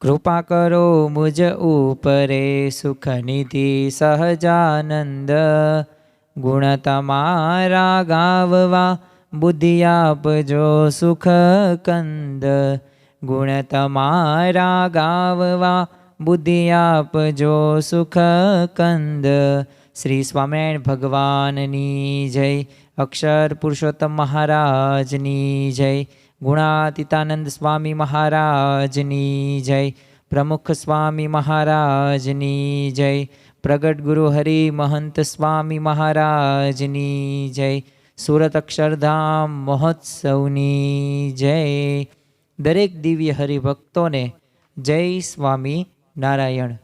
કૃપા કરો મુજ ઉપરે સુખનિધિ સહજાનંદ. ગુણ તમારા ગાવવા, બુદ્ધિ આપજો સુખ કંદ ગુણ તમારા ગાવવા, બુદ્ધિ આપજો સુખ કંદ શ્રી સ્વામિનારાયણ ભગવાનની જય અક્ષર પુરુષોત્તમ મહારાજની જય. ગુણાતીતાનંદ સ્વામી મહારાજની જય. પ્રમુખ સ્વામી મહારાજની જય. પ્રગટ ગુરુ હરિ મહંત સ્વામી મહારાજની જય. સુરત અક્ષરધામ મહોત્સવની જય. દરેક દિવ્ય હરિભક્તોને જય સ્વામી નારાયણ.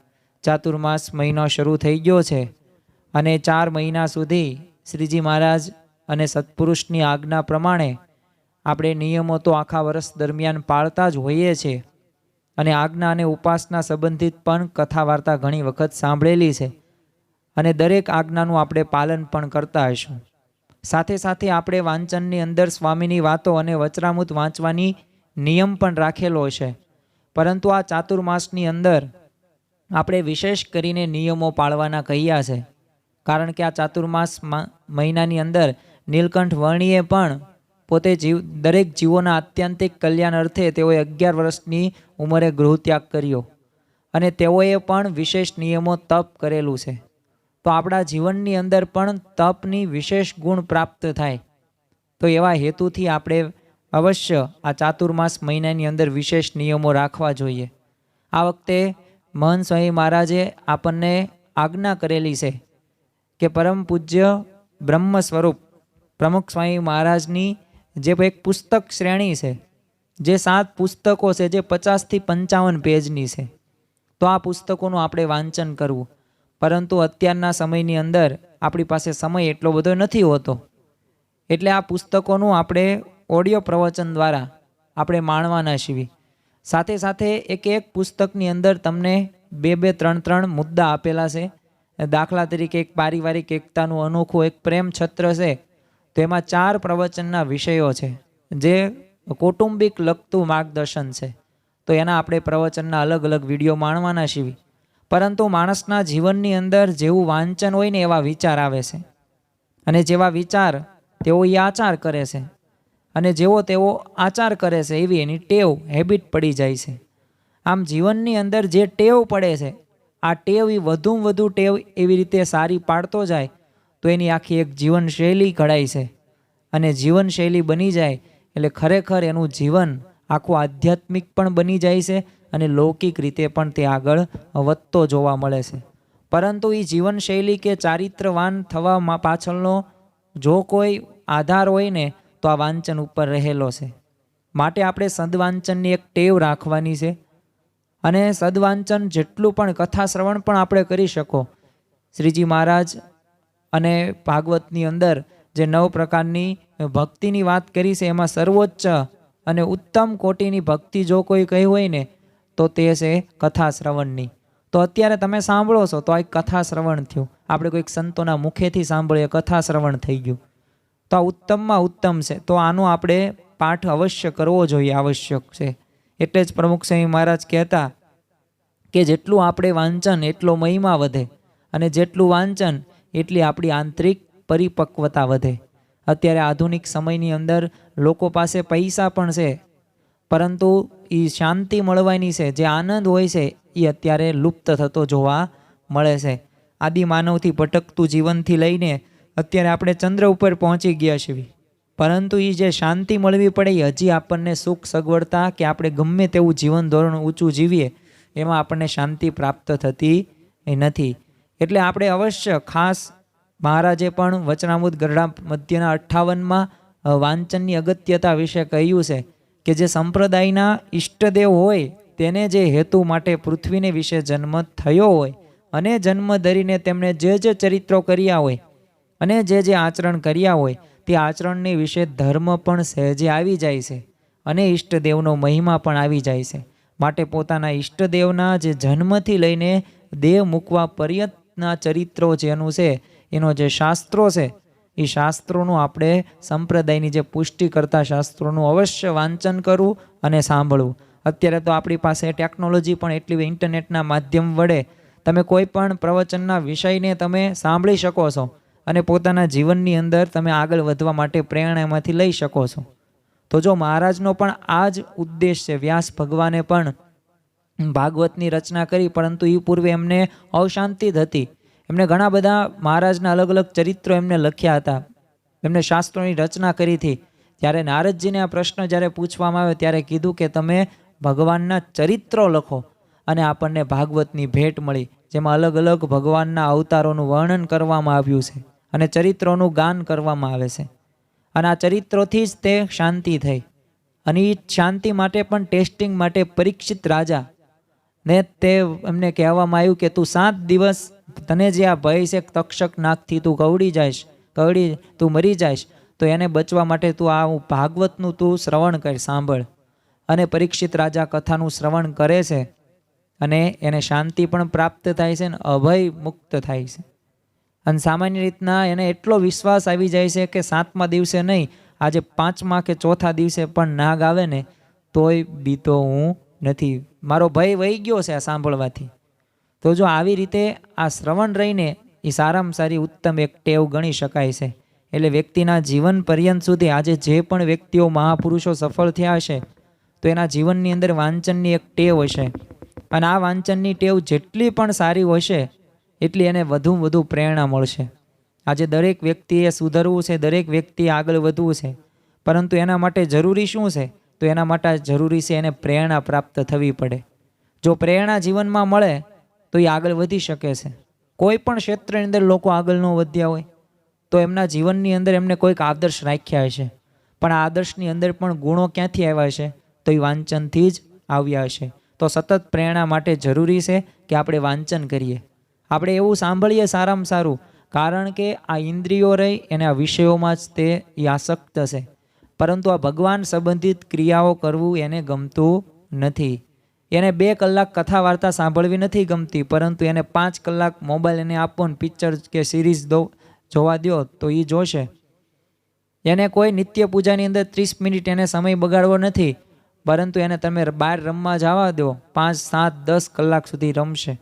ચાતુર્માસ મહિનો શરૂ થઈ ગયો છે અને ચાર મહિના સુધી શ્રીજી મહારાજ અને સત્પુરુષની આજ્ઞા પ્રમાણે આપણે નિયમો તો આખા વર્ષ દરમિયાન પાળતા જ હોઈએ છીએ અને આજ્ઞા અને ઉપાસના સંબંધિત પણ કથા વાર્તા ઘણી વખત સાંભળેલી છે. અને દરેક આજ્ઞાનું આપણે પાલન પણ કરતા હશું સાથે સાથે આપણે વાંચનની અંદર સ્વામીની વાતો અને વચરામૃત વાંચવાની નિયમ પણ રાખેલો છે. પરંતુ આ ચાતુર્માસની અંદર આપણે વિશેષ કરીને નિયમો પાળવાના કહ્યા છે. કારણ કે આ ચાતુર્માસ મહિનાની અંદર નીલકંઠ વર્ણીએ પણ પોતે જીવ, દરેક જીવોના આત્યંતિક કલ્યાણ અર્થે તેઓએ અગિયાર વર્ષની ઉંમરે ગૃહત્યાગ કર્યો. અને તેઓએ પણ વિશેષ નિયમો તપ કરેલું છે. તો આપણા જીવનની અંદર પણ તપની વિશેષ ગુણ પ્રાપ્ત થાય. તો એવા હેતુથી આપણે અવશ્ય આ ચાતુર્માસ મહિનાની અંદર વિશેષ નિયમો રાખવા જોઈએ. આ વખતે મહન સ્વામી મહારાજે આપણને આજ્ઞા કરેલી છે કે પરમ પૂજ્ય બ્રહ્મ સ્વરૂપ પ્રમુખ સ્વામી મહારાજની જે એક પુસ્તક શ્રેણી છે, જે સાત પુસ્તકો છે, જે પચાસથી પંચાવન પેજની છે, તો આ પુસ્તકોનું આપણે વાંચન કરવું. પરંતુ અત્યારના સમયની અંદર આપણી પાસે સમય એટલો બધો નથી હોતો. એટલે આ પુસ્તકોનું આપણે ઓડિયો પ્રવચન દ્વારા આપણે માણવાના છીએ. સાથે સાથે એક એક પુસ્તકની અંદર તમને બે બે ત્રણ ત્રણ મુદ્દા આપેલા છે. દાખલા તરીકે એક પારિવારિક એકતાનું અનોખું એક પ્રેમ છત્ર છે તો એમાં ચાર પ્રવચનના વિષયો છે, જે કૌટુંબિક લગતું માર્ગદર્શન છે. તો એના આપણે પ્રવચનના અલગ અલગ વીડિયો માણવાના સિવી પરંતુ માણસના જીવનની અંદર જેવું વાંચન હોય ને એવા વિચાર આવે છે. અને જેવા વિચાર તેઓ એ આચાર કરે છે. અને જેવો તેઓ આચાર કરે છે એવી એની ટેવ હેબિટ પડી જાય છે. આમ જીવનની અંદર જે ટેવ પડે છે, આ ટેવ એ વધુમાં વધુ ટેવ એવી રીતે સારી પાડતો જાય તો એની આખી એક જીવનશૈલી ઘડાય છે. અને જીવનશૈલી બની જાય એટલે ખરેખર એનું જીવન આખું આધ્યાત્મિક પણ બની જાય છે અને લૌકિક રીતે પણ તે આગળ વધતો જોવા મળે છે. પરંતુ એ જીવનશૈલી કે ચારિત્રવાન થવામાં પાછળનો જો કોઈ આધાર હોય ને તો આ વાંચન ઉપર રહેલો છે. માટે આપણે સદવાંચનની એક ટેવ રાખવાની છે. અને સદવાંચન જેટલું પણ કથા શ્રવણ પણ આપણે કરી શકો. શ્રીજી મહારાજ અને ભાગવતની અંદર જે નવ પ્રકારની ભક્તિની વાત કરી છે, એમાં સર્વોચ્ચ અને ઉત્તમ કોટીની ભક્તિ જો કોઈ કહી હોય ને, તો તે છે કથા શ્રવણની તો અત્યારે તમે સાંભળો છો, તો આ એક કથા શ્રવણ થયું. આપણે કોઈક સંતોના મુખેથી સાંભળીએ કથા શ્રવણ થઈ ગયું. તો આ ઉત્તમમાં ઉત્તમ છે. તો આનો આપણે પાઠ અવશ્ય કરવો જોઈએ, આવશ્યક છે. એટલે જ પ્રમુખ સ્વામી મહારાજ કહેતા કે જેટલું આપણે વાંચન, એટલો મહિમા વધે. અને જેટલું વાંચન એટલી આપણી આંતરિક પરિપક્વતા વધે. અત્યારે આધુનિક સમયની અંદર લોકો પાસે પૈસા પણ છે, પરંતુ એ શાંતિ મળવાની છે, જે આનંદ હોય છે એ અત્યારે લુપ્ત થતો જોવા મળે છે. આદિ માનવથી ભટકતું જીવનથી લઈને અત્યારે આપણે ચંદ્ર ઉપર પહોંચી ગયા છીએ. પરંતુ એ જે શાંતિ મળવી પડે એ હજી આપણને સુખ સગવડતા કે આપણે ગમે તેવું જીવન ધોરણ ઊંચું જીવીએ, એમાં આપણને શાંતિ પ્રાપ્ત થતી નથી. એટલે આપણે અવશ્ય ખાસ મહારાજે પણ વચનામૃત ગરડા મધ્યના અઠ્ઠાવનમાં વાંચનની અગત્યતા વિશે કહ્યું છે કે જે સંપ્રદાયના ઈષ્ટદેવ હોય તેને જે હેતુ માટે પૃથ્વીને વિશે જન્મ થયો હોય અને જન્મ ધરીને તેમણે જે જે ચરિત્રો કર્યા હોય અને જે જે આચરણ કર્યા હોય તે આચરણને વિશે ધર્મ પણ સહેજે આવી જાય છે અને ઈષ્ટદેવનો મહિમા પણ આવી જાય છે. માટે પોતાના ઈષ્ટદેવના જે જન્મથી લઈને દેહ મૂકવા પર્યંતના ચરિત્રો જેનું છે, એનો જે શાસ્ત્રો છે, એ શાસ્ત્રોનું આપણે સંપ્રદાયની જે પુષ્ટિ કરતા શાસ્ત્રોનું અવશ્ય વાંચન કરવું અને સાંભળવું. અત્યારે તો આપણી પાસે ટેકનોલોજી પણ એટલી ઇન્ટરનેટના માધ્યમ વડે તમે કોઈ પણ પ્રવચનના વિષયને તમે સાંભળી શકો છો અને પોતાના જીવનની અંદર તમે આગળ વધવા માટે પ્રેરણા એમાંથી લઈ શકો છો. તો જો મહારાજનો પણ આ જ ઉદ્દેશ છે, વ્યાસ ભગવાને પણ ભાગવતની રચના કરી, પરંતુ એ પૂર્વે એમને અવશાંતિ જ હતી. એમણે ઘણા બધા મહારાજના અલગ અલગ ચરિત્રો એમને લખ્યા હતા. એમને શાસ્ત્રોની રચના કરી હતી. ત્યારે નારદજીને આ પ્રશ્ન જ્યારે પૂછવામાં આવ્યો, ત્યારે કીધું કે તમે ભગવાનના ચરિત્રો લખો અને આપણને ભાગવતની ભેટ મળી, જેમાં અલગ અલગ ભગવાનના અવતારોનું વર્ણન કરવામાં આવ્યું છે અને ચરિત્રોનું ગાન કરવામાં આવે છે. અને આ ચરિત્રોથી જ તે શાંતિ થઈ. અને એ શાંતિ માટે પણ ટેસ્ટિંગ માટે પરીક્ષિત રાજા ને તે એમને કહેવામાં આવ્યું કે તું સાત દિવસ તને જે આ ભય છે તક્ષક નાકથી તું કવડી જઈશ કવડી તું મરી જઈશ, તો એને બચવા માટે તું આ ભાગવતનું તું શ્રવણ કર, સાંભળ. અને પરીક્ષિત રાજા કથાનું શ્રવણ કરે છે અને એને શાંતિ પણ પ્રાપ્ત થાય છે અને અભય મુક્ત થાય છે. અને સામાન્ય રીતના એને એટલો વિશ્વાસ આવી જાય છે કે સાતમા દિવસે નહીં, આજે પાંચમા કે ચોથા દિવસે પણ નાગ આવે ને, તોય બીતો હું નથી મારો ભય વહી ગયો છે આ સાંભળવાથી. તો જો આવી રીતે આ શ્રવણ રહીને એ સારામાં સારી ઉત્તમ એક ટેવ ગણી શકાય છે. એટલે વ્યક્તિના જીવન પર્યંત સુધી આજે જે પણ વ્યક્તિઓ મહાપુરુષો સફળ થયા હશે, તો એના જીવનની અંદર વાંચનની એક ટેવ હશે. અને આ વાંચનની ટેવ જેટલી પણ સારી હશે, એટલી એને વધુ વધુ પ્રેરણા મળશે. આજે દરેક વ્યક્તિએ સુધરવું છે, દરેક વ્યક્તિએ આગળ વધવું છે. પરંતુ એના માટે જરૂરી શું છે? તો એના માટે જરૂરી છે એને પ્રેરણા પ્રાપ્ત થવી પડે. જો પ્રેરણા જીવનમાં મળે, તો એ આગળ વધી શકે છે. કોઈ પણ ક્ષેત્રની અંદર લોકો આગળ ન વધ્યા હોય, તો એમના જીવનની અંદર એમને કોઈક આદર્શ રાખ્યા હશે. પણ આ આદર્શની અંદર પણ ગુણો ક્યાંથી આવ્યા છે તો એ વાંચનથી જ આવ્યા હશે. તો સતત પ્રેરણા માટે જરૂરી છે કે આપણે વાંચન કરીએ. આપણે એવું સાંભળીએ સારામાં સારું, કારણ કે આ ઇન્દ્રિયો રહી એને આ વિષયોમાં જ તે આસક્ત છે. પરંતુ આ ભગવાન સંબંધિત ક્રિયાઓ કરવું એને ગમતું નથી. એને બે કલાક કથા વાર્તા સાંભળવી નથી ગમતી, પરંતુ એને પાંચ કલાક મોબાઈલ એને આપો ને પિક્ચર કે સિરીઝ દો, જોવા દો તો એ જોશે. એને કોઈ નિત્ય પૂજાની અંદર ત્રીસ મિનિટ એને સમય બગાડવો નથી, પરંતુ એને તમે બહાર રમવા જવા દો પાંચ, સાત, દસ કલાક સુધી રમશે.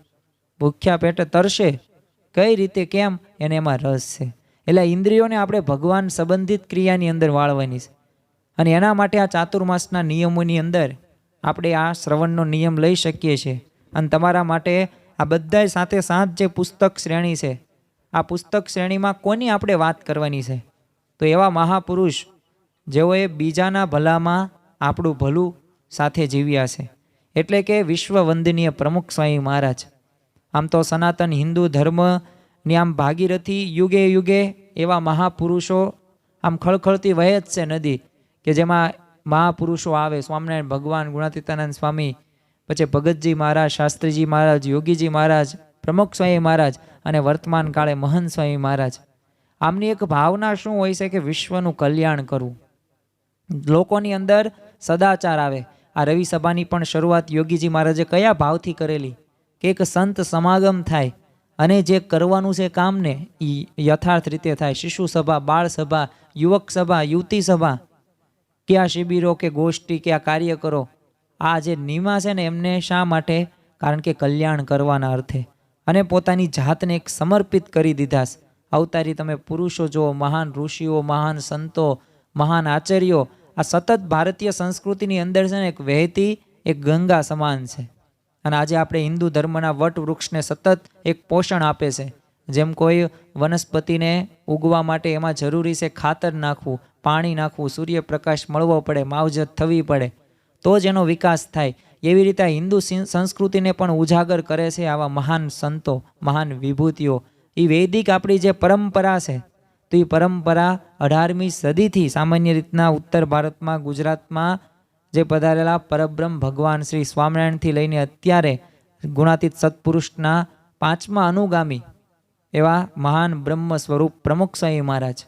ભૂખ્યા પેટે તરશે. કઈ રીતે, કેમ, એને એમાં રસ છે. એટલે ઇન્દ્રિયોને આપણે ભગવાન સંબંધિત ક્રિયાની અંદર વાળવાની છે. અને એના માટે આ ચાતુર્માસના નિયમોની અંદર આપણે આ શ્રવણનો નિયમ લઈ શકીએ છીએ. અને તમારા માટે આ બધાય સાથે સાત જે પુસ્તક શ્રેણી છે, આ પુસ્તક શ્રેણીમાં કોની આપણે વાત કરવાની છે? તો એવા મહાપુરુષ જેઓએ બીજાના ભલામાં આપણું ભલું સાથે જીવ્યા છે. એટલે કે વિશ્વ વંદનીય પ્રમુખ સ્વામી મહારાજ. આમ તો સનાતન હિન્દુ ધર્મની આમ ભાગીરથી યુગે યુગે એવા મહાપુરુષો આમ ખળખળતી વહે જ છે નદી. કે જેમાં મહાપુરુષો આવે, સ્વામિનારાયણ ભગવાન, ગુણાતીતાનંદ સ્વામી, પછી ભગતજી મહારાજ, શાસ્ત્રીજી મહારાજ, યોગીજી મહારાજ, પ્રમુખ સ્વામી મહારાજ અને વર્તમાન કાળે મહંત સ્વામી મહારાજ. આમની એક ભાવના શું હોય છે કે વિશ્વનું કલ્યાણ કરવું. લોકોની અંદર સદાચાર આવે. આ રવિ સભાની પણ શરૂઆત યોગીજી મહારાજે કયા ભાવથી કરેલી? કે એક સંત સમાગમ થાય અને જે કરવાનું છે કામને એ યથાર્થ રીતે થાય. શિશુ સભા, બાળ સભા, યુવક સભા, યુવતી સભા કે આ શિબિરો કે ગોષ્ઠી કે આ કાર્યકરો આ જે નિમા છે ને એમને શા માટે? કારણ કે કલ્યાણ કરવાના અર્થે. અને પોતાની જાતને એક સમર્પિત કરી દીધા અવતારી તમે પુરુષો જુઓ, મહાન ઋષિઓ, મહાન સંતો, મહાન આચાર્યો, આ સતત ભારતીય સંસ્કૃતિની અંદર છે ને એક વહેતી, એક ગંગા સમાન છે. અને આજે આપણે હિન્દુ ધર્મના વટ વૃક્ષને સતત એક પોષણ આપે છે. જેમ કોઈ વનસ્પતિને ઉગવા માટે એમાં જરૂરી છે ખાતર નાખવું પાણી નાખવું, સૂર્યપ્રકાશ મળવો પડે, માવજત થવી પડે, તો જ એનો વિકાસ થાય. એવી રીતે હિન્દુ સંસ્કૃતિને પણ ઉજાગર કરે છે આવા મહાન સંતો, મહાન વિભૂતિઓ. એ વૈદિક આપણી જે પરંપરા છે, તો એ પરંપરા અઢારમી સદીથી સામાન્ય રીતના ઉત્તર ભારતમાં, ગુજરાતમાં જે પધારેલા પરબ્રહ્મ ભગવાન શ્રી સ્વામિનારાયણથી લઈને અત્યારે ગુણાતીત સત્પુરુષના પાંચમા અનુગામી એવા મહાન બ્રહ્મ સ્વરૂપ પ્રમુખ સ્વામી મહારાજ.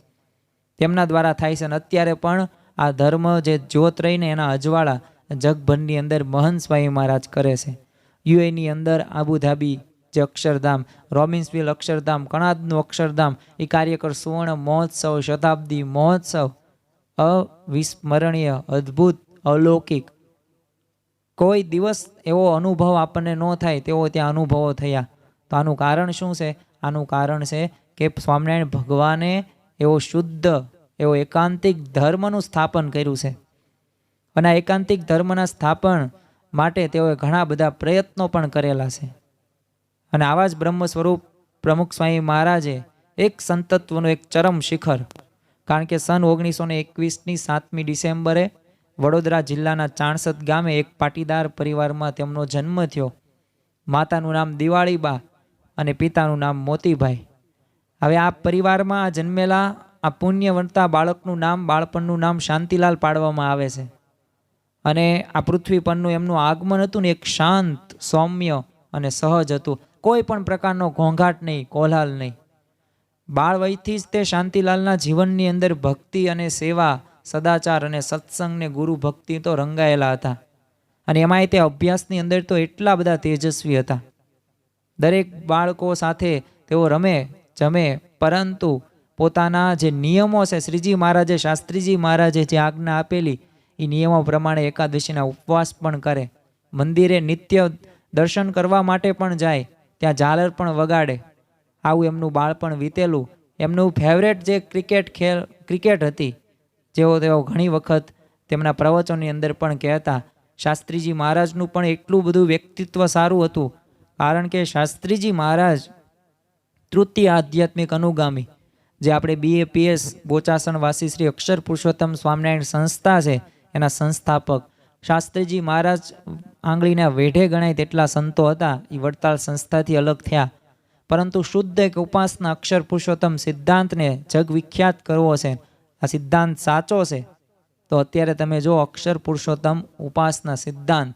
તેમના દ્વારા થાય છે અને અત્યારે પણ આ ધર્મ જે જ્યોત રહીને એના અજવાળા જગભરની અંદર મહંત સ્વામી મહારાજ કરે છે. યુએની અંદર આબુધાબી જે અક્ષરધામ રોબિન્સવિલ અક્ષરધામ, કણાદનું અક્ષરધામ, એ કાર્યકર સુવર્ણ મહોત્સવ, શતાબ્દી મહોત્સવ, અવિસ્મરણીય, અદ્ભુત, અલૌકિક. કોઈ દિવસ એવો અનુભવ આપણને ન થાય તેવો ત્યાં અનુભવો થયા. તો આનું કારણ શું છે? આનું કારણ છે કે સ્વામિનારાયણ ભગવાને એવો શુદ્ધ, એવો એકાંતિક ધર્મનું સ્થાપન કર્યું છે. અને આ એકાંતિક ધર્મના સ્થાપન માટે તેઓએ ઘણા બધા પ્રયત્નો પણ કરેલા છે. અને આવા જ બ્રહ્મ સ્વરૂપ પ્રમુખ સ્વામી મહારાજે એક સંતત્વનું એક ચરમ શિખર, કારણ કે સન ઓગણીસો ને એકવીસની સાતમી ડિસેમ્બરે વડોદરા જિલ્લાના ચાણસદ ગામે એક પાટીદાર પરિવારમાં તેમનો જન્મ થયો. માતાનું નામ દિવાળીબા અને પિતાનું નામ મોતીભાઈ. હવે આ પરિવારમાં જન્મેલા આ પુણ્યવંતા બાળકનું નામ, બાળપણનું નામ શાંતિલાલ પાડવામાં આવે છે. અને આ પૃથ્વી પરનું એમનું આગમન હતું ને એક શાંત, સૌમ્ય અને સહજ હતું. કોઈ પણ પ્રકારનો ઘોંઘાટ નહીં કોલાલ નહીં. બાળ વયથી જ તે શાંતિલાલના જીવનની અંદર ભક્તિ અને સેવા, સદાચાર અને સત્સંગને ગુરુ ભક્તિ તો રંગાયેલા હતા. અને એમાંય તે અભ્યાસની અંદર તો એટલા બધા તેજસ્વી હતા. દરેક બાળકો સાથે તેઓ રમે જમે. પરંતુ પોતાના જે નિયમો છે, શ્રીજી મહારાજે, શાસ્ત્રીજી મહારાજે જે આજ્ઞા આપેલી, એ નિયમો પ્રમાણે એકાદશીના ઉપવાસ પણ કરે. મંદિરે નિત્ય દર્શન કરવા માટે પણ જાય, ત્યાં ઝાલર પણ વગાડે. આવું એમનું બાળપણ વીતેલું. એમનું ફેવરેટ જે ક્રિકેટ ખેલ ક્રિકેટ હતી, જેઓ તેઓ ઘણી વખત તેમના પ્રવચનની અંદર પણ કહેતા. શાસ્ત્રીજી મહારાજનું પણ એટલું બધું વ્યક્તિત્વ સારું હતું. કારણ કે શાસ્ત્રીજી મહારાજ તૃતીય આધ્યાત્મિક અનુગામી, જે આપણે બીએપીએસ બોચાસણ વાસી શ્રી અક્ષર પુરુષોત્તમ સ્વામિનારાયણ સંસ્થા છે, એના સંસ્થાપક. શાસ્ત્રીજી મહારાજ આંગળીના વેઢે ગણાય તેટલા સંતો હતા એ વડતાલ સંસ્થાથી અલગ થયા. પરંતુ શુદ્ધ એક ઉપાસના અક્ષર પુરુષોત્તમ સિદ્ધાંતને જગ વિખ્યાત કરવો છે. આ સિદ્ધાંત સાચો છે? તો અત્યારે તમે જો અક્ષર પુરુષોત્તમ ઉપાસના સિદ્ધાંત.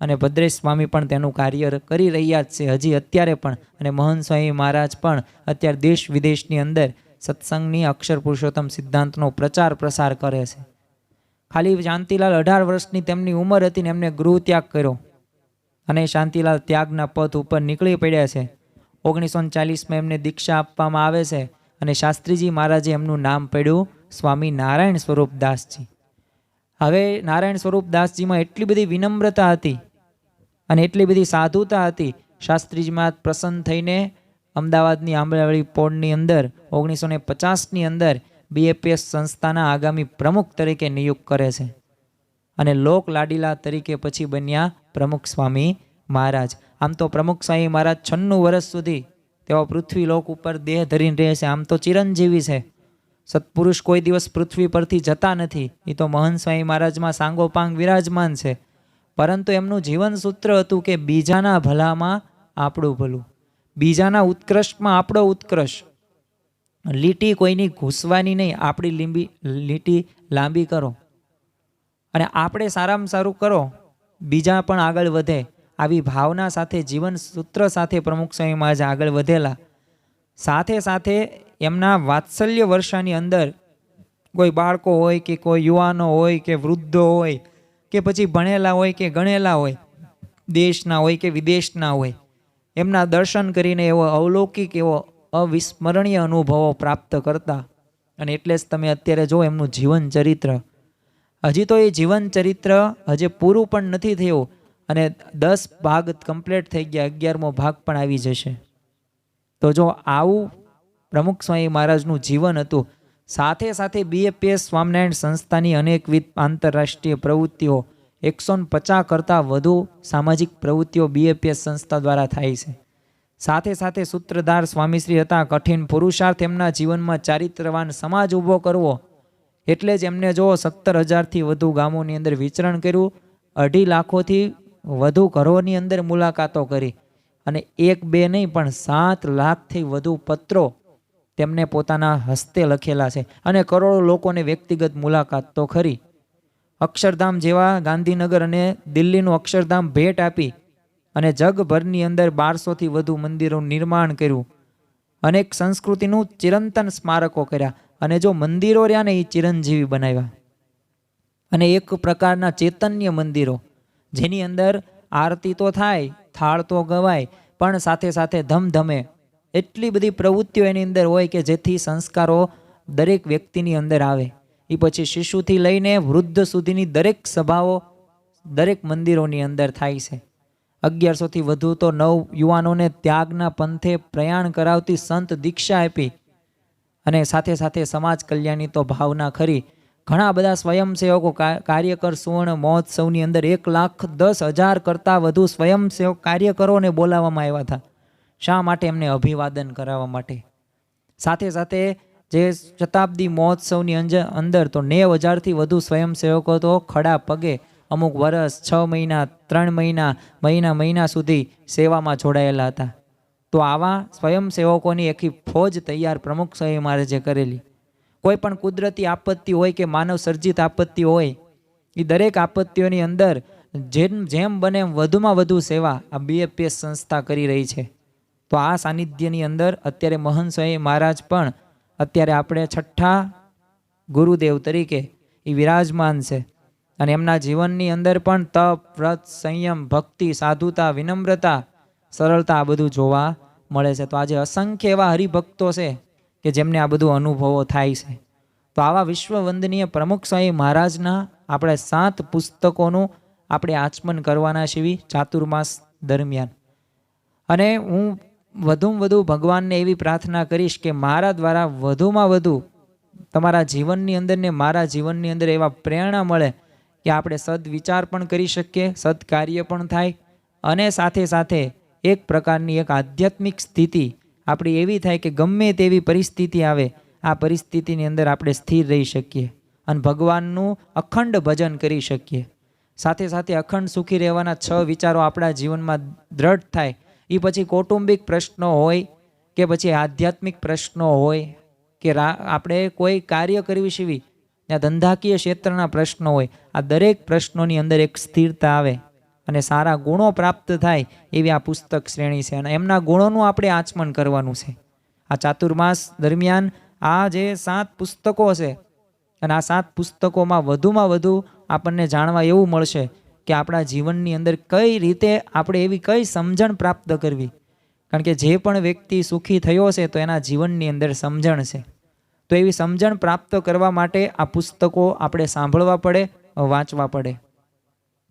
અને ભદ્રેશ સ્વામી પણ તેનું કાર્ય કરી રહ્યા જ છે. હજી અત્યારે પણ. અને મહંત સ્વામી મહારાજ પણ અત્યારે દેશ વિદેશની અંદર સત્સંગની અક્ષર પુરુષોત્તમ સિદ્ધાંતનો પ્રચાર પ્રસાર કરે છે. ખાલી શાંતિલાલ અઢાર વર્ષની તેમની ઉંમર હતી ને એમને ગૃહ ત્યાગ કર્યો. અને શાંતિલાલ ત્યાગના પથ ઉપર નીકળી પડ્યા છે. ઓગણીસો ચાલીસમાં એમને દીક્ષા આપવામાં આવે છે અને શાસ્ત્રીજી મહારાજે એમનું નામ પડ્યું સ્વામી નારાયણ સ્વરૂપદાસજી. હવે નારાયણ સ્વરૂપદાસજીમાં એટલી બધી વિનમ્રતા હતી અને એટલી બધી સાધુતા હતી. શાસ્ત્રીજીમાં પ્રસન્ન થઈને અમદાવાદની આંબળાવાળી પોળની અંદર ઓગણીસો ને પચાસની અંદર બીએપીએસ સંસ્થાના આગામી પ્રમુખ તરીકે નિયુક્ત કરે છે. અને લોક લાડીલા તરીકે પછી બન્યા પ્રમુખ સ્વામી મહારાજ. આમ તો પ્રમુખ સ્વામી મહારાજ છન્નું વર્ષ સુધી તેઓ પૃથ્વી લોક ઉપર દેહ ધરીને રહે છે. આમ તો ચિરંજીવી છે. સત્પુરુષ કોઈ દિવસ પૃથ્વી પરથી જતા નથી. એ તો મહંત સ્વામી મહારાજમાં સાંગોપાંગ વિરાજમાન છે. પરંતુ એમનું જીવન સૂત્ર હતું કે બીજાના ભલામાં આપણું ભલું. બીજાના ઉત્કૃષ્ટમાં આપણો ઉત્કર્ષ લીટી કોઈની ઘૂસવાની નહીં, આપણી લીંબી, લીટી લાંબી કરો. અને આપણે સારામાં સારું કરો, બીજા પણ આગળ વધે. આવી ભાવના સાથે, જીવન સૂત્ર સાથે પ્રમુખ સ્વામી મહારાજ આગળ વધેલા. સાથે સાથે એમના વાત્સલ્ય વર્ષાની અંદર કોઈ બાળકો હોય કે કોઈ યુવાનો હોય કે વૃદ્ધો હોય કે પછી ભણેલા હોય કે ગણેલા હોય, દેશના હોય કે વિદેશના હોય, એમના દર્શન કરીને એવો અવલૌકિક એવો અવિસ્મરણીય અનુભવો પ્રાપ્ત કરતા. અને એટલે જ તમે અત્યારે જો એમનું જીવન ચરિત્ર. હજી તો એ જીવન ચરિત્ર હજી પૂરું પણ નથી થયું અને દસ ભાગ કમ્પ્લીટ થઈ ગયા, અગિયારમો ભાગ પણ આવી જશે. તો જો આવું પ્રમુખ સ્વામી મહારાજનું જીવન હતું સાથે સાથે બીએપીએસ સ્વામિનારાયણ સંસ્થાની અનેકવિધ આંતરરાષ્ટ્રીય પ્રવૃત્તિઓ, એકસો પચાસ કરતાં વધુ સામાજિક પ્રવૃત્તિઓ બીએપીએસ સંસ્થા દ્વારા થાય છે. સાથે સાથે સૂત્રધાર સ્વામીશ્રી હતા, કઠિન પુરુષાર્થ એમના જીવનમાં ચારિત્રવાન સમાજ ઊભો કરવો એટલે જ એમને જો સત્તર હજારથી વધુ ગામોની અંદર વિચરણ કર્યું, અઢી લાખોથી વધુ ઘરોની અંદર મુલાકાતો કરી અને એક બે નહીં પણ સાત લાખથી વધુ પત્રો તેમને પોતાના હસ્તે લખેલા છે. અને કરોડો લોકોને વ્યક્તિગત મુલાકાત તો ખરી. અક્ષરધામ જેવા ગાંધીનગર અને દિલ્હીનું અક્ષરધામ ભેટ આપી અને જગભરની અંદર બારસોથી વધુ મંદિરોનું નિર્માણ કર્યું. અનેક સંસ્કૃતિનું ચિરંતન સ્મારકો કર્યા. અને જો મંદિરો રહ્યા ને એ ચિરંજીવી બનાવ્યા. અને એક પ્રકારના ચૈતન્ય મંદિરો, જેની અંદર આરતી તો થાય, થાળ તો ગવાય, પણ સાથે સાથે ધમધમે એટલી બધી પ્રવૃત્તિઓ એની અંદર હોય કે જેથી સંસ્કારો દરેક વ્યક્તિની અંદર આવે. એ પછી શિશુથી લઈને વૃદ્ધ સુધીની દરેક સભાઓ, દરેક મંદિરોની અંદર થાય છે. અગિયારસોથી વધુ તો નવ યુવાનોને ત્યાગના પંથે પ્રયાણ કરાવતી સંત દીક્ષા આપી અને સાથે સાથે સમાજ કલ્યાણની તો ભાવના ખરી. ઘણા બધા સ્વયંસેવકો કાર્યકર સુવર્ણ મહોત્સવની અંદર એક લાખ દસ હજાર કરતાં વધુ સ્વયંસેવક કાર્યકરોને બોલાવવામાં આવ્યા હતા. શા માટે એમને અભિવાદન કરાવવા માટે? સાથે સાથે જે શતાબ્દી મહોત્સવની અંદર તો નેવ હજારથી વધુ સ્વયંસેવકો તો ખડા પગે અમુક વર્ષ છ મહિના, ત્રણ મહિના મહિના મહિના સુધી સેવામાં જોડાયેલા હતા. તો આવા સ્વયંસેવકોની એકી ફોજ તૈયાર પ્રમુખ સાહેબ મારે જે કરેલી. કોઈ પણ કુદરતી આપત્તિ હોય કે માનવ સર્જિત આપત્તિ હોય એ દરેક આપત્તિઓની અંદર જેમ જેમ બને એમ વધુમાં વધુ સેવા આ બીએપીએસ સંસ્થા કરી રહી છે. તો આ સાનિધ્યની અંદર અત્યારે મહંત સ્વામી મહારાજ પણ અત્યારે આપણે છઠ્ઠા ગુરુદેવ તરીકે એ વિરાજમાન છે. અને એમના જીવનની અંદર પણ તપ, વ્રત, સંયમ, ભક્તિ, સાધુતા, વિનમ્રતા, સરળતા આ બધું જોવા મળે છે. તો આજે અસંખ્ય એવા હરિભક્તો છે કે જેમને આ બધું અનુભવો થાય છે. તો આવા વિશ્વવંદનીય પ્રમુખ સ્વામી મહારાજના આપણે સાત પુસ્તકોનું આપણે આચમન કરવાના છીએ ચાતુર્માસ દરમિયાન. અને હું વધુમાં વધુ ભગવાનને એવી પ્રાર્થના કરીશ કે મારા દ્વારા વધુમાં વધુ તમારા જીવનની અંદર ને મારા જીવનની અંદર એવા પ્રેરણા મળે કે આપણે સદવિચાર પણ કરી શકીએ, સદકાર્ય પણ થાય અને સાથે સાથે એક પ્રકારની એક આધ્યાત્મિક સ્થિતિ આપણી એવી થાય કે ગમે તેવી પરિસ્થિતિ આવે, આ પરિસ્થિતિની અંદર આપણે સ્થિર રહી શકીએ અને ભગવાનનું અખંડ ભજન કરી શકીએ. સાથે સાથે અખંડ સુખી રહેવાના છ વિચારો આપણા જીવનમાં દ્રઢ થાય એ પછી કૌટુંબિક પ્રશ્નો હોય કે પછી આધ્યાત્મિક પ્રશ્નો હોય કે આપણે કોઈ કાર્ય કરવી શીવી ત્યાં ધંધાકીય ક્ષેત્રના પ્રશ્નો હોય, આ દરેક પ્રશ્નોની અંદર એક સ્થિરતા આવે અને સારા ગુણો પ્રાપ્ત થાય એવી આ પુસ્તક શ્રેણી છે. અને એમના ગુણોનું આપણે આચમન કરવાનું છે. આ ચાતુર્માસ દરમિયાન આ જે સાત પુસ્તકો છે અને આ સાત પુસ્તકોમાં વધુમાં વધુ આપણને જાણવા એવું મળશે કે આપણા જીવનની અંદર કઈ રીતે આપણે એવી કઈ સમજણ પ્રાપ્ત કરવી? કારણ કે જે પણ વ્યક્તિ સુખી થયો છે તો એના જીવનની અંદર સમજણ છે. તો એવી સમજણ પ્રાપ્ત કરવા માટે આ પુસ્તકો આપણે સાંભળવા પડે, વાંચવા પડે.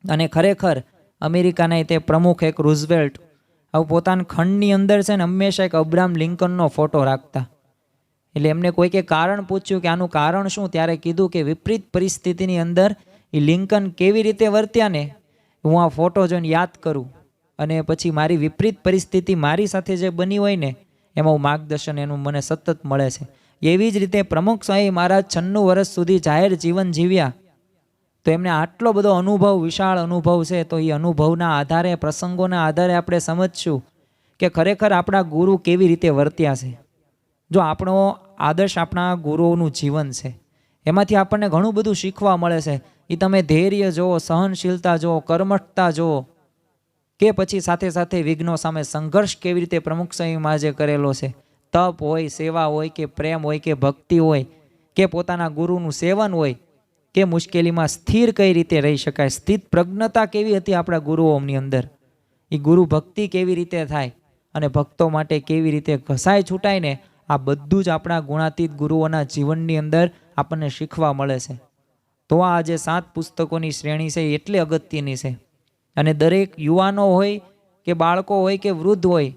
અને ખરેખર અમેરિકાના તે પ્રમુખ એક રૂઝવેલ્ટ આવું પોતાના ખંડની અંદર છે ને હંમેશા એક અબ્રામ લિંકનનો ફોટો રાખતા. એટલે એમને કોઈકે કારણ પૂછ્યું કે આનું કારણ શું? ત્યારે કીધું કે વિપરીત પરિસ્થિતિની અંદર એ લિંકન કેવી રીતે વર્ત્યા ને હું આ ફોટો જોઈને યાદ કરું. અને પછી મારી વિપરીત પરિસ્થિતિ મારી સાથે જે બની હોય ને એમાં માર્ગદર્શન, એનું મને સતત મળે છે. એવી જ રીતે પ્રમુખ સ્વામી મહારાજ છન્નું વર્ષ સુધી જાહેર જીવન જીવ્યા. તો એમને આટલો બધો અનુભવ, વિશાળ અનુભવ છે, તો એ અનુભવના આધારે, પ્રસંગોના આધારે આપણે સમજશું કે ખરેખર આપણા ગુરુ કેવી રીતે વર્ત્યા છે. જો આપણો આદર્શ આપણા ગુરુઓનું જીવન છે, એમાંથી આપણને ઘણું બધું શીખવા મળે છે. એ તમે ધૈર્ય જુઓ, સહનશીલતા જુઓ, કર્મઠતા જુઓ, કે પછી સાથે સાથે વિઘ્નો સામે સંઘર્ષ કેવી રીતે પ્રમુખ સંયમાં જે કરેલો છે? તપ હોય, સેવા હોય, કે પ્રેમ હોય, કે ભક્તિ હોય, કે પોતાના ગુરુનું સેવન હોય, કે મુશ્કેલીમાં સ્થિર કઈ રીતે રહી શકાય? સ્થિત પ્રજ્ઞતા કેવી હતી આપણા ગુરુઓની અંદર? એ ગુરુ ભક્તિ કેવી રીતે થાય? અને ભક્તો માટે કેવી રીતે ઘસાય છૂટાય ને? આ બધું જ આપણા ગુણાતીત ગુરુઓના જીવનની અંદર આપણને શીખવા મળે છે. તો આ જે સાત પુસ્તકોની શ્રેણી છે એટલી અગત્યની છે. અને દરેક યુવાનો હોય કે બાળકો હોય કે વૃદ્ધ હોય,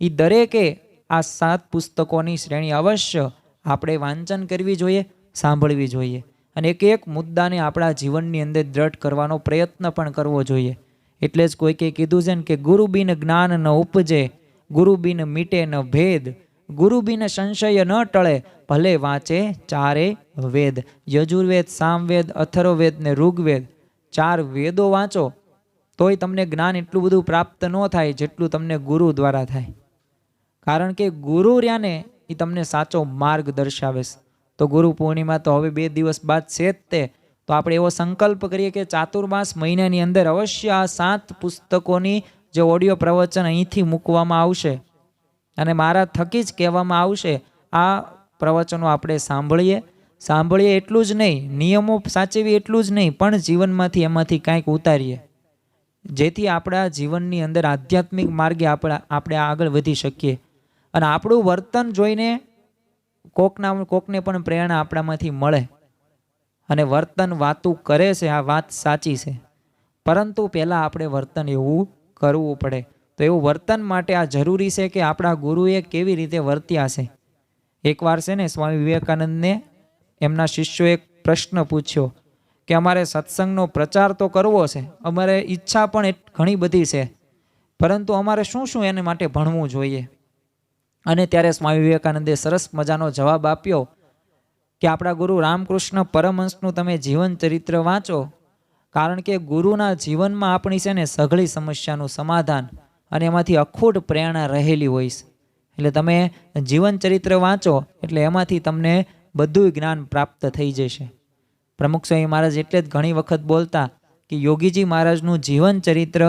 એ દરેકે આ સાત પુસ્તકોની શ્રેણી અવશ્ય આપણે વાંચન કરવી જોઈએ, સાંભળવી જોઈએ. અને એક એક મુદ્દાને આપણા જીવનની અંદર દ્રઢ કરવાનો પ્રયત્ન પણ કરવો જોઈએ. એટલે જ કોઈકે કીધું છે ને કે ગુરુ બિન જ્ઞાન ન ઉપજે ગુરુ બિન મીટે ન ભેદ ગુરુ બિન સંશય ન ટળે, ભલે વાંચે ચારે વેદ. યજુર્વેદ, સામવેદ, અથર્વવેદ ને ઋગ્વેદ. ચાર વેદો વાંચો, તોય તમને જ્ઞાન એટલું બધું પ્રાપ્ત ન થાય જેટલું તમને ગુરુ દ્વારા થાય. કારણ કે ગુરુ રહ્યાને એ તમને સાચો માર્ગ દર્શાવે તો ગુરુ પૂર્ણિમા તો હવે બે દિવસ બાદ છે જ તે. તો આપણે એવો સંકલ્પ કરીએ કે ચાતુર્માસ મહિનાની અંદર અવશ્ય આ સાત પુસ્તકોની જે ઓડિયો પ્રવચન અહીંથી મૂકવામાં આવશે. અને મારા થકી જ કહેવામાં આવશે, આ પ્રવચનો આપણે સાંભળીએ. સાંભળીએ એટલું જ નહીં, નિયમો સાચવીએ એટલું જ નહીં, પણ જીવનમાંથી એમાંથી કાંઈક ઉતારીએ. જેથી આપણા જીવનની અંદર આધ્યાત્મિક માર્ગે આપણા, આપણે આગળ વધી શકીએ. અને આપણું વર્તન જોઈને કોકના, કોકને પણ પ્રેરણા આપણામાંથી મળે. અને વર્તન વાતું કરે છે, આ વાત સાચી છે. પરંતુ પહેલાં આપણે વર્તન એવું કરવું પડે. તો એવું વર્તન માટે આ જરૂરી છે કે આપણા ગુરુએ કેવી રીતે વર્ત્યા છે. એકવાર છે ને સ્વામી વિવેકાનંદને એમના શિષ્યોએ પ્રશ્ન પૂછ્યો કે અમારે સત્સંગનો પ્રચાર તો કરવો છે, અમારે ઈચ્છા પણ ઘણી બધી છે, પરંતુ અમારે શું શું એને માટે ભણવું જોઈએ? અને ત્યારે સ્વામી વિવેકાનંદે સરસ મજાનો જવાબ આપ્યો કે આપણા ગુરુ રામકૃષ્ણ પરમહંસનું તમે જીવન ચરિત્ર વાંચો, કારણ કે ગુરુના જીવનમાં આપણી છે ને સઘળી સમસ્યાનું સમાધાન અને એમાંથી અખૂટ પ્રેરણા રહેલી છે. એટલે તમે જીવન ચરિત્ર વાંચો, એટલે એમાંથી તમને બધું જ્ઞાન પ્રાપ્ત થઈ જશે. પ્રમુખ સ્વામી મહારાજ એટલે જ ઘણી વખત બોલતા કે, યોગીજી મહારાજનું જીવન ચરિત્ર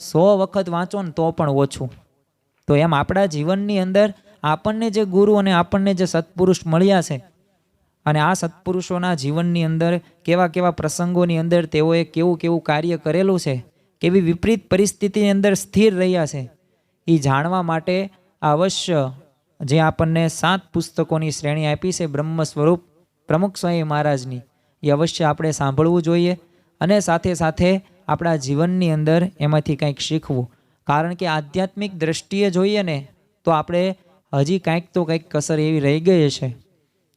સો વખત વાંચો ને તો પણ ઓછું. તો એમ આપણા જીવનની અંદર આપણને જે ગુરુ અને આપણને જે સત્પુરુષ મળ્યા છે, અને આ સત્પુરુષોના જીવનની અંદર કેવા કેવા પ્રસંગોની અંદર તેઓએ કેવું કેવું કાર્ય કરેલું છે કેવી વિપરીત પરિસ્થિતિની અંદર સ્થિર રહ્યા છે. એ જાણવા માટે અવશ્ય જે આપણને સાત પુસ્તકોની શ્રેણી આપી છે બ્રહ્મ સ્વરૂપ પ્રમુખ સ્વામી મહારાજની, એ અવશ્ય આપણે સાંભળવું જોઈએ અને સાથે સાથે આપણા જીવનની અંદર એમાંથી કંઈક શીખવું. કારણ કે આધ્યાત્મિક દ્રષ્ટિએ જોઈએ ને, તો આપણે હજી કાંઈક તો કંઈક કસર એવી રહી ગઈ હશે.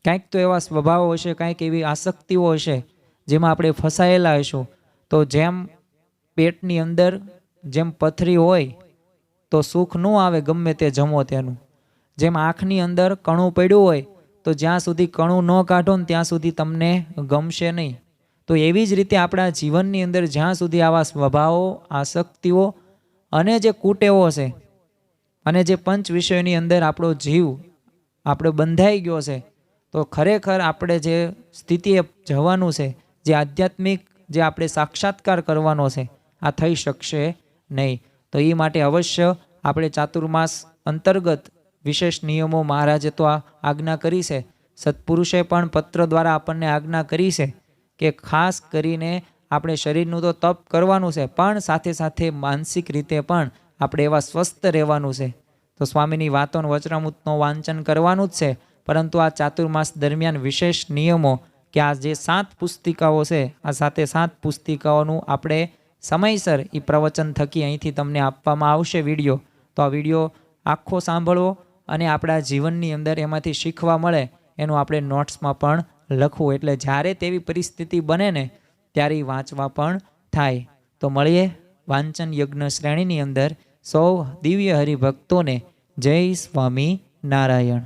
કાંઈક તો એવા સ્વભાવો હશે, કાંઈક એવી આસક્તિઓ હશે જેમાં આપણે ફસાયેલા હશું. તો જેમ પેટની અંદર જેમ પથરી હોય તો સુખ ન આવે ગમે તે જમો તેનું. જેમ આંખની અંદર કણું પડ્યું હોય તો જ્યાં સુધી કણું ન કાઢો ને ત્યાં સુધી તમને ગમશે નહીં. તો એવી જ રીતે આપણા જીવનની અંદર જ્યાં સુધી આવા સ્વભાવો, આસક્તિઓ અને જે કુટેવો છે અને જે પંચ વિષયોની અંદર આપણો જીવ આપણો બંધાઈ ગયો છે, તો ખરેખર આપણે જે સ્થિતિએ જવાનું છે, જે આધ્યાત્મિક જે આપણે સાક્ષાત્કાર કરવાનો છે આ થઈ શકશે નહીં. તો એ માટે અવશ્ય આપણે ચાતુર્માસ અંતર્ગત વિશેષ નિયમો મહારાજે તો આ આજ્ઞા કરી છે. સત્પુરુષે પણ પત્ર દ્વારા આપણને આજ્ઞા કરી છે કે ખાસ કરીને આપણે શરીરનું તો તપ કરવાનું છે, પણ સાથે સાથે માનસિક રીતે પણ આપણે એવા સ્વસ્થ રહેવાનું છે. તો સ્વામીની વાતોનું વચરામૃતનું વાંચન કરવાનું જ છે, પરંતુ આ ચાતુર્માસ દરમિયાન વિશેષ નિયમો કે આ જે સાત પુસ્તિકાઓ છે, આ સાથે સાત પુસ્તિકાઓનું આપણે સમયસર એ પ્રવચન થકી અહીંથી તમને આપવામાં આવશે વીડિયો. તો આ વીડિયો આખો સાંભળવો અને આપણા જીવનની અંદર એમાંથી શીખવા મળે એનું આપણે નોટ્સમાં પણ લખવું. એટલે જ્યારે તેવી પરિસ્થિતિ બને ને ત્યારે વાંચવા પણ થાય. તો મળીએ વાંચન યજ્ઞ શ્રેણીની અંદર. સૌ દિવ્ય હરિભક્તોને જય સ્વામી નારાયણ